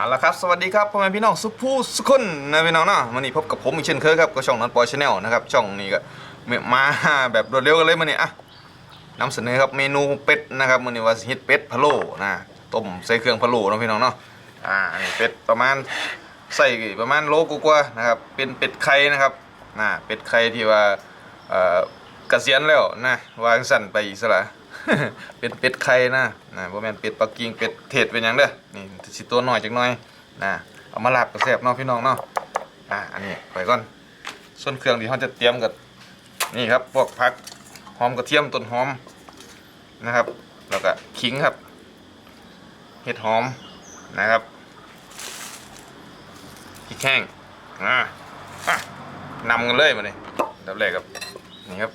เอาละครับ สวัสดีครับพ่อแม่พี่น้องสุภูสุขุนนะพี่น้องเนาะวันนี้พบกับผมอีกเช่นเคยครับก็ช่องนันปอยชาแนลนะครับช่องนี้ก็มาแบบรวดเร็วกันเลยมันนี้อะนำเสนอครับเมนูเป็ดนะครับมันนี้ว่าสิเฮ็ดเป็ดพะโล้นะต้มใส่เครื่องพะโล้เนะพี่น้องเนาะอ่านี่เป็ดประมาณใส่ประมาณโลกว่าๆนะครับเป็นเป็ดไข่นะครับนะเป็ดไข่ที่ว่าเอ่อเกษียณแล้วนะวางสั่นไปอีกสละ เป็นเป็ดไข่นะนะบ่แม่นเป็ดปักกิ่งเป็ดเทศเป็นหยังเด้อนี่สิตัวน้อยจักหน่อยนะเอามาลาบก็แซ่บเนาะพี่น้องเนาะอะอันนี้ไปก่อนส่วนเครื่องที่เราจะเตรียมกับนี่ครับพวกผักหอมกระเทียมต้นหอมนะครับ แล้วก็ขิงครับเห็ดหอมนะครับพริกแห้งอะอะนำกันเลยมาเลยดับแรกครับนี่ครับ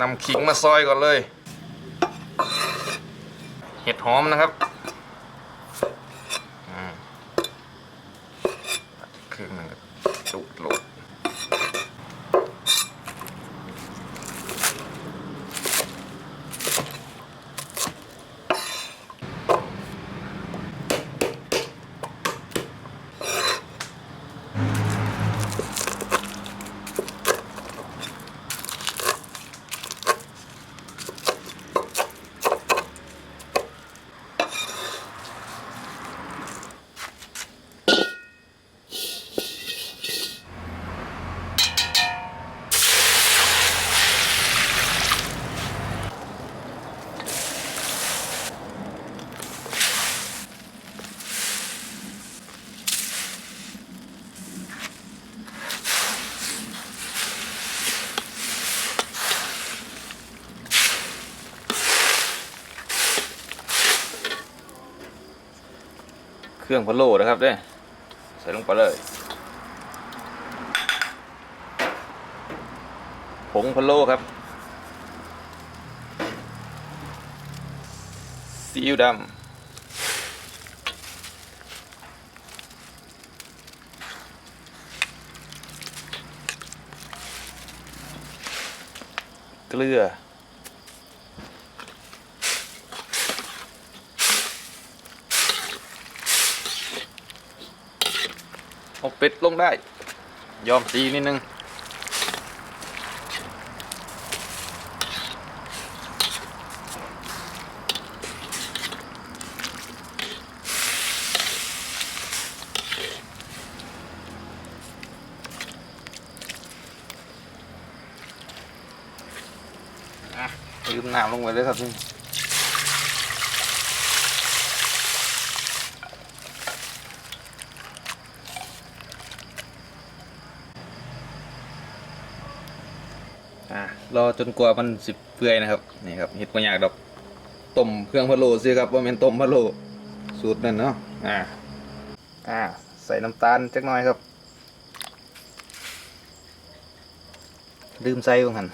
นำขิงมาซอยก่อนเลย เห็ดหอมนะครับ เครื่องพะโล้นะครับเด้ใส่ลงไปเลยผงพะโล้ครับซีอิ๊วดำเกลือ เป็ดลงได้ ยอมตีนิดนึงลืมน้ำลงไปเลยครับนี่ รอจนกว่ามันสิเปื่อยนะครับนี่ครับเห็ดปัญญากดอกต้มเครื่องพะโล้ซิครับว่าเป็นต้มพะโล้สูตรนั่นเนาะอ่าอ่าใส่น้ำตาลจักหน่อยครับลืมใส่ลงหัน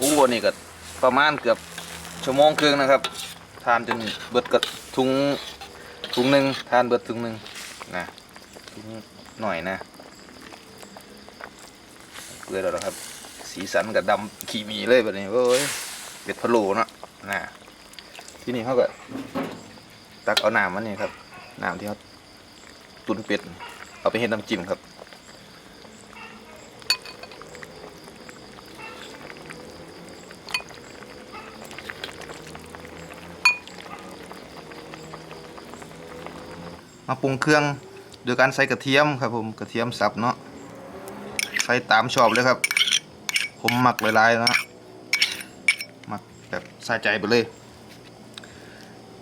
โอ้โหนี่ก็ประมาณเกือบชั่วโมงครึ่งนะครับทานจนเบิดกับถุงถุงหนึ่งทานเบิดถุงหนึ่งนะถุงหน่อยนะเกลือแล้วครับ สีสันกับดำขีมีเลยแบบนี้เว้ยเป็ดพะโล้เนาะนะที่นี่เขาก็ตักเอาน้ำมันนี่ครับน้ำที่เขาตุนเป็ดเอาไปเห็ดน้ำจิ้มครับ มาปรุงเครื่องโดยการใส่กระเทียมครับผมกระเทียมสับเนาะใส่ตามชอบเลยครับ ผมหมักหลายๆนะหมักแบบใส่ใจไปเลย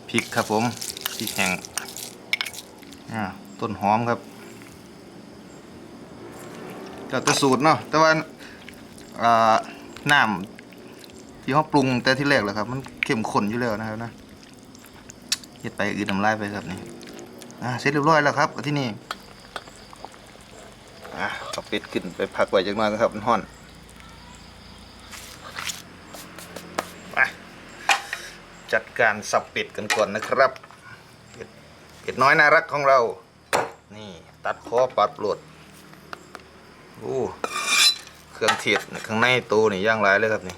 พริกครับผมพริกแห้งต้นหอมครับก็จะสูตรเนาะแต่ว่าน้ำที่เขาปรุงแต่ที่แรกแหละครับ มันเข้มข้นอยู่แล้วนะครับนะเฮ็ดไปอื่นน้ำลายไปครับนี่ อ่าเสร็จเรียบร้อยแล้วครับที่นี่อะเอาเป็ดขึ้นไปพักไว้จักหน่อยนะครับมันฮ้อนไปจัดการสับเป็ดกันก่อนนะครับเป็ดเป็ดน้อยน่ารักของเรา นี่ตัดคอปัดปลดโอ้เครื่องเทศข้างในตัวนี่ย่างไรเลยครับนี่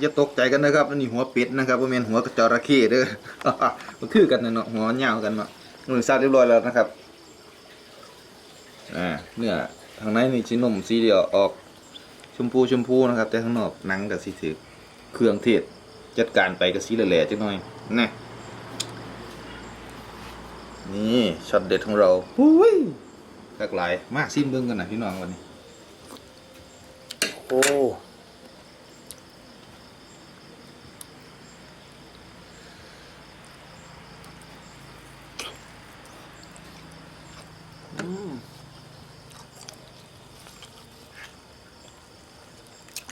อย่าตกใจกันนะครับอันนี้หัวเป็ดนะครับว่าเป็นหัวกระจระเข้เด้อมันคือกันนะเนาะหัวเหี่ยวกันเนาะหนึ่งซาเรียบร้อยแล้วนะครับอ่าเนื้อทางในนี่ชิ้นนมสีเดียวออกชมพูชมพูนะครับ แต่ข้างนอกหนังกับสีถือเครื่องเทศจัดการไปกับสีแหล่ๆจักหน่อยนี่นี่ช็อตเด็ดของเราหุ้ยหลากหลายมากซิมเบิ้งกันนะพี่น้องวันนี้ โอ้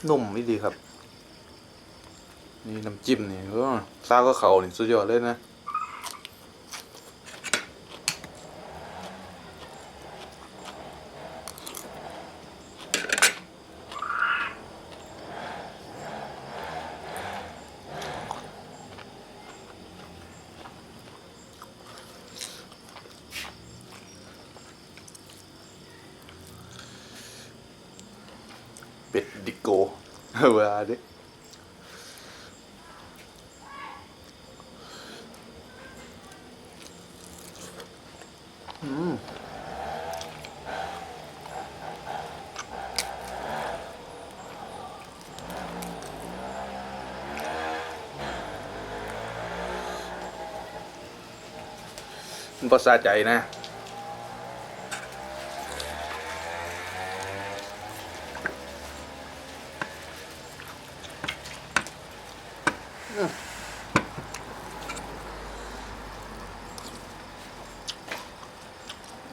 นุ่มไม่ดีครับ นี่น้ำจิ้มนี่ก็ซาก็เขานี่สุดยอดเลยนะ เป็ดดิโก เวลาดิ อืมมันประสาใจนะ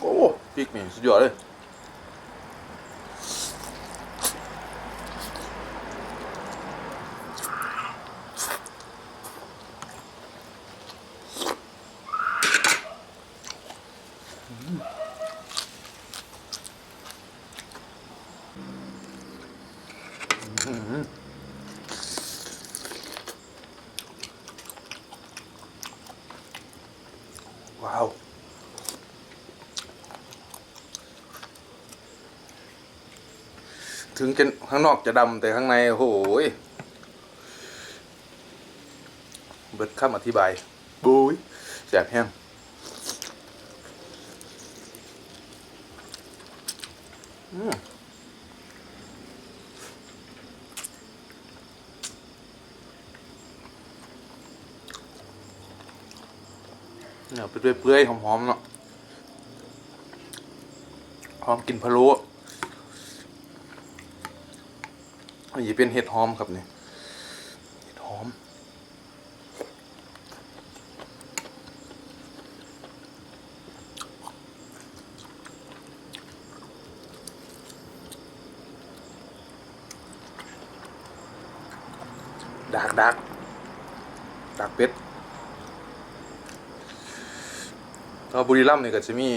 โอ้พริกนี่สุดยอดเลย ว้าว ถึงจะข้างนอกจะดำแต่ข้างในโอ้โหยเบิดคำอธิบายบุยแสบแห้งอืมเนี่ยไปเปื่อยๆหอมๆเนาะหอมกลินพะโล้ อันนี้เป็นเห็ดหอมครับเนี่ยเห็ดหอม ดักดักดักเป็ดถ้าบุรีรัมย์เนี่ยก็จะมี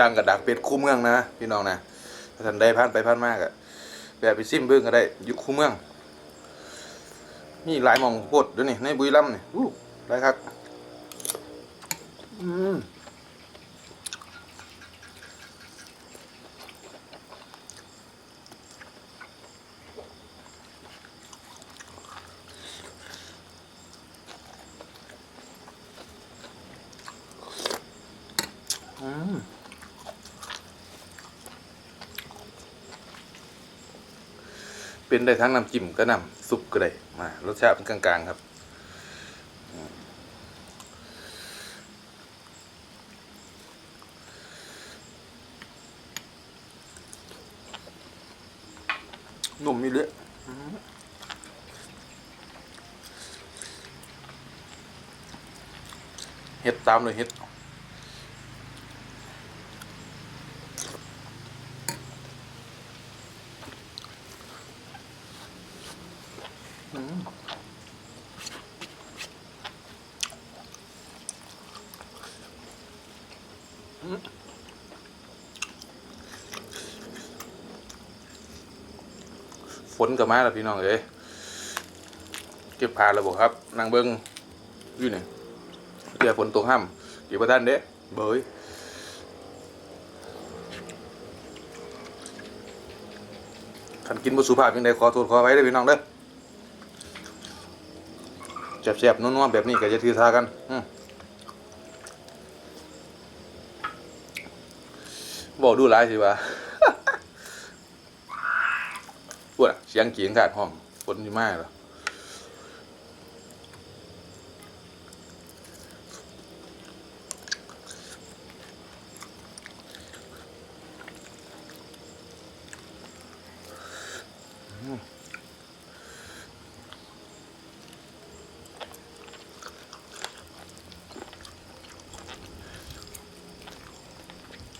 ดังๆกับดักเป็ดคู่เมืองนะ พี่น้องนะถ้าท่านได้ผ่านไปผ่านมากอะ แบบไปซิมเบิ้งก็ได้อยู่คู่เมือง มีหลายหมองโพดด้วยนี่ในบุรีรัมย์นี่อู้หลายครับอืม เป็นได้ทั้งน้ำจิ้มก็น้ำซุปก็ได้มารสชาติเป็นกลางๆครับนุ่มมีเลือเห็ดตามเลยเห็ด ฝนกับมาแล้วพี่น้องเอ้ยเก็บผ่านแล้วบอกครับนางเบิงอยู่นี่เดี๋ยวฝนตกห้ำเก็บประทานเด้เบยขันกินบุสุภาพยังไงขอโทษขอไว้เด้พี่น้องเด้อ แซ่บๆนัวๆแบบนี้ก็จะถือทากันบอกดูหลายสิวะปวดเสียงเกียงขาดห้องฝนที่มากเหรอ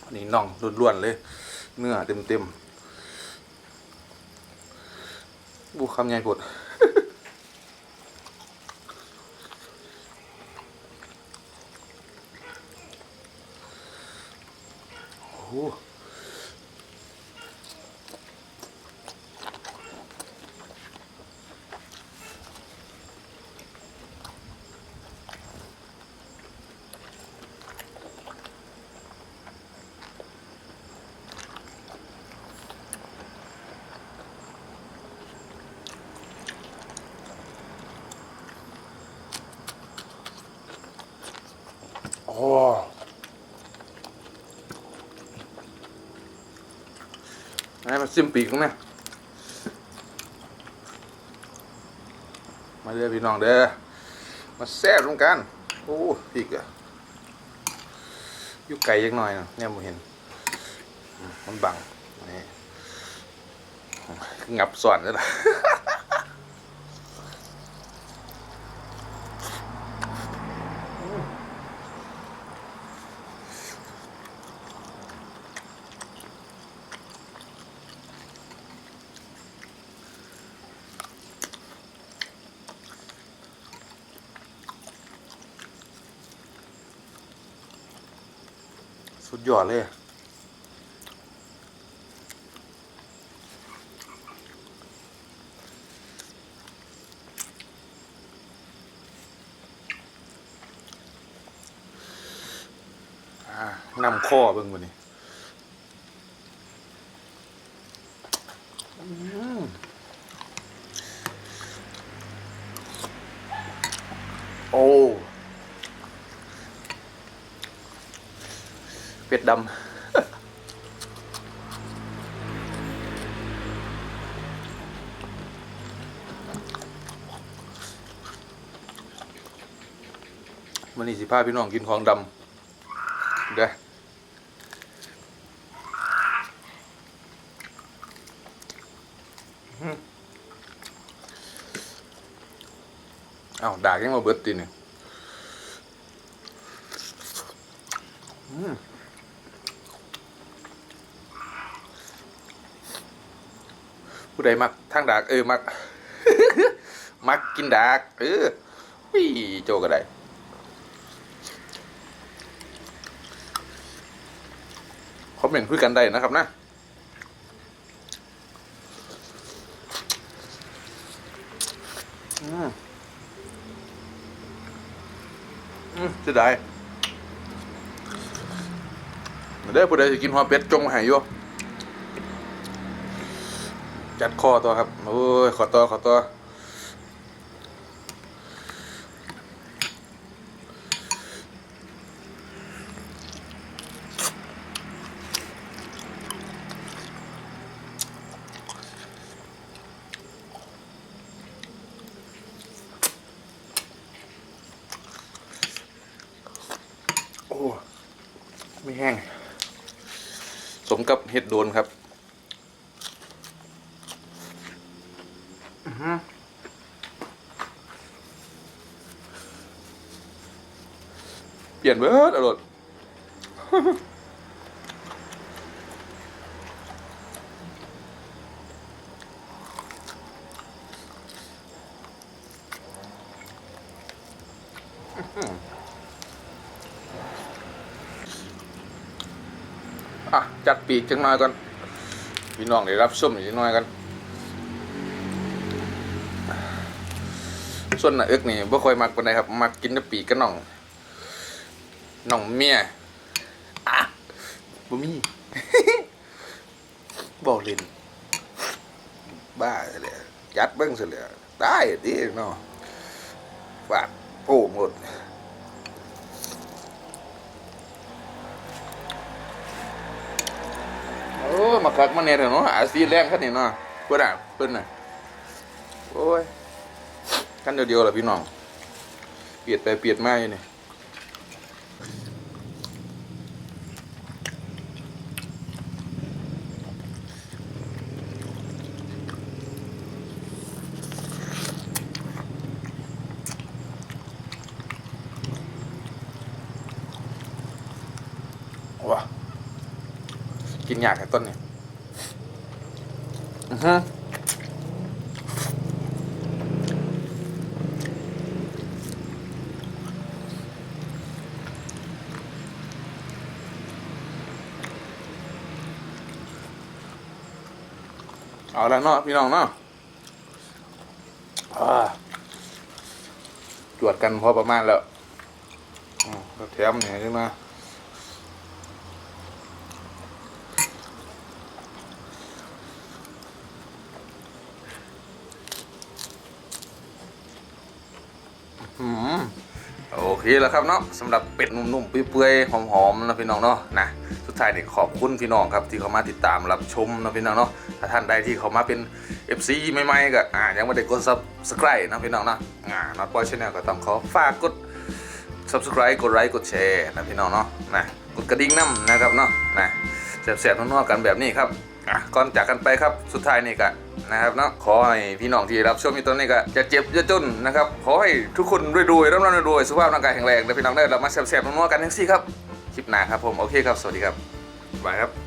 อันนี้น่องล้วนๆเลย เนื้อเต็มๆบูคำใหญ่ปวดโอ้ ซิมปีกนะมาเด้อพี่น้องเด้อมาแซ่บตรงกันโอ้พีกอะอยู่ไกลยังหน่อยนะเนี่ยผมเห็น มันบังนี่งับส่วนแล้วล่ะ สุดยอดเลยอ่านำข้อเบิ่งวันนี้อืมโอ้ เป็ ดำมันนี่สิพาพี่น้องกินของดำเด้ออ้าวด่ากยังมาเบิดตีนี่ยอืม ผู้ ใดมักทางดากเออมัก มักกินดากเออวิโจก็ได้คอมเมนต์คุยกันได้นะครับนะอืมอืมจะได้เด้อผู้ใดจะกินหัวเป็ดจงหายอยู่ จัดข้อตัวครับ โอ้ย ขอตัวขอตัวโอ้ ไม่แห้ง สมกับเห็ดโดนครับ อื้อหือเปลี่ยนเบิดอร่อยอะ จัดปีกจังหน่อยก่อนพี่น้องได้รับส้มอีกจังหน่อยกัน ส่วนหน้าอิกนี่บ่ค่อยมักปานใดครับ มักกินแต่ปีกกับน่องน่องเมียอะบ่มีบ่เล่นบ้าซะแล้วจัดเบิ่งซะแล้วได้ดิเนาะฟาดโอ้หมดโอ้มาคักมาเนี่ยเถอะเนาะอาซีแรงขั้นนี้เนาะเพื่อนอะเพื่อนน่ะโอ้ย ขั้นเดียวๆแหละพี่น้อง เปลียดไปเปลียดมาอยู่นี่ว้ากินยากกับต้นเนี่ยอือฮึ เอาแล้วเนาะพี่น้องเนาะจวดกันพอประมาณแล้วอืมแล้วแถมเนี่ยขึ้นมา อืมโอ เคแล้วครับเนาะสำหรับเป็ดนุ่มๆเปื่อยๆหอมๆนะพี่น้องเนาะนะสุดท้ายนี่ขอบคุณพี่น้องครับที่เขามาติดตามรับชมนะพี่น้องเนาะถ้าท่านใดที่เขามาเป็น FC ใหม่ๆก็อ่ายังไม่ได้กด subscribe นะพี่น้องเนาะอ่า Not Boy Channel ก็ต้องขอฝากกด subscribe กดไลค์กดแชร์นะพี่น้องเนาะนะกดกระดิ่งน้ำนะครับเนาะนะแสบๆนัวๆกันแบบนี้ครับ อะก่อนจากกันไปครับสุดท้ายนี่กะนะครับเนาะขอให้พี่น้องที่รับชมอยู่ตอนนี้ก็จะเจ็บจะจนนะครับขอให้ทุกคนรวยๆร่ำรวยๆสุขภาพร่างกายแข็งแรงและพี่น้องได้เรามาแสบๆนัวๆกันทั้งสี่ครับคลิปหน้าครับผมโอเคครับสวัสดีครับบายครับ